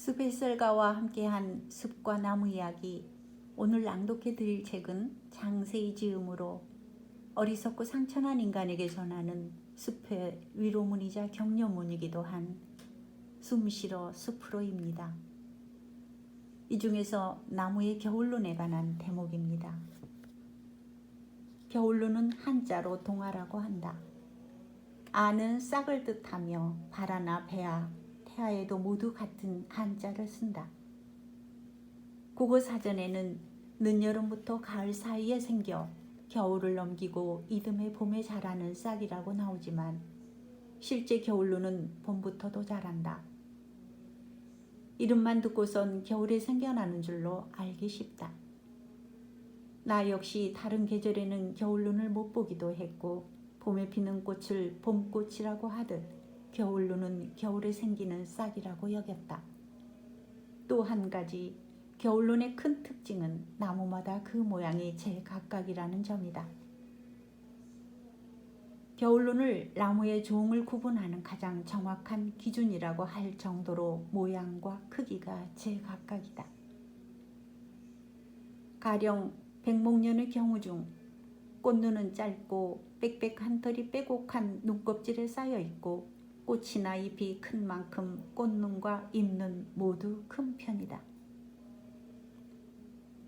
썰가와 함께한 숲과 나무 이야기 오늘 낭독해 드릴 책은 장세의 지음으로 어리석고 상처난 인간에게 전하는 숲의 위로문이자 격려문이기도 한 숨쉬러 숲으로입니다. 이 중에서 나무의 겨울론에 관한 대목입니다. 겨울론은 한자로 동화라고 한다. 아는 싹을 뜻하며 바라나 배아, 태아에도 모두 같은 한자를 쓴다. 국어 사전에는 늦여름부터 가을 사이에 생겨 겨울을 넘기고 이듬해 봄에 자라는 싹이라고 나오지만 실제 겨울로는 봄부터도 자란다. 이름만 듣고선 겨울에 생겨나는 줄로 알기 쉽다. 나 역시 다른 계절에는 겨울눈을 못 보기도 했고 봄에 피는 꽃을 봄꽃이라고 하듯 겨울눈은 겨울에 생기는 싹이라고 여겼다. 또 한 가지 겨울눈의 큰 특징은 나무마다 그 모양이 제각각이라는 점이다. 겨울눈을 나무의 종을 구분하는 가장 정확한 기준이라고 할 정도로 모양과 크기가 제각각이다. 가령 백목련의 경우 중 꽃눈은 짧고 빽빽한 털이 빼곡한 눈껍질에 쌓여 있고 꽃이나 잎이 큰 만큼 꽃눈과 잎눈 모두 큰 편이다.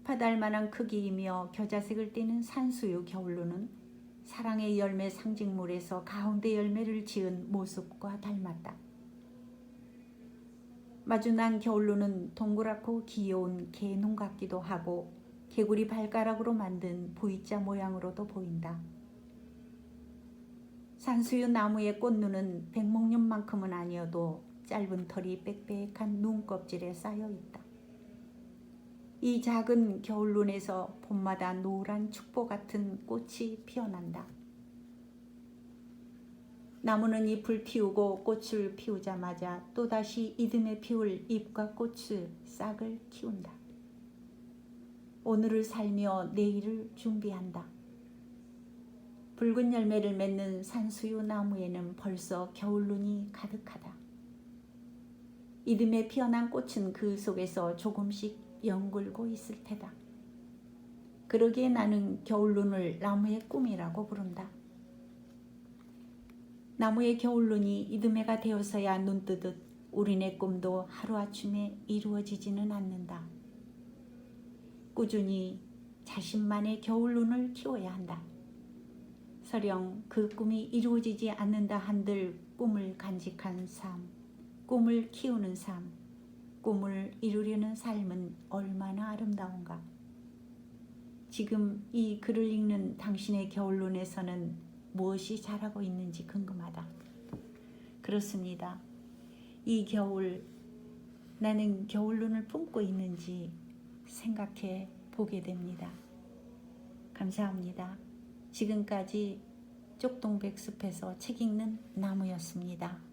바달만한 크기이며 겨자색을 띠는 산수유 겨울눈은 사랑의 열매 상징물에서 가운데 열매를 지은 모습과 닮았다. 마주난 겨울눈은 동그랗고 귀여운 개눈 같기도 하고 개구리 발가락으로 만든 V자 모양으로도 보인다. 산수유 나무의 꽃눈은 백목련만큼은 아니어도 짧은 털이 빽빽한 눈껍질에 쌓여 있다. 이 작은 겨울눈에서 봄마다 노란 축보 같은 꽃이 피어난다. 나무는 잎을 피우고 꽃을 피우자마자 또다시 이듬해 피울 잎과 꽃을 싹을 키운다. 오늘을 살며 내일을 준비한다. 붉은 열매를 맺는 산수유 나무에는 벌써 겨울눈이 가득하다. 이듬해 피어난 꽃은 그 속에서 조금씩 연글고 있을 테다. 그러기에 나는 겨울눈을 나무의 꿈이라고 부른다. 나무의 겨울눈이 이듬해가 되어서야 눈 뜨듯 우리네 꿈도 하루아침에 이루어지지는 않는다. 꾸준히 자신만의 겨울눈을 키워야 한다. 서령 그 꿈이 이루어지지 않는다 한들 꿈을 간직한 삶, 꿈을 키우는 삶, 꿈을 이루려는 삶은 얼마나 아름다운가. 지금 이 글을 읽는 당신의 겨울눈에서는 무엇이 자라고 있는지 궁금하다. 그렇습니다. 이 겨울 나는 겨울눈을 품고 있는지 생각해 보게 됩니다. 감사합니다. 지금까지 쪽동백숲에서 책 읽는 나무였습니다.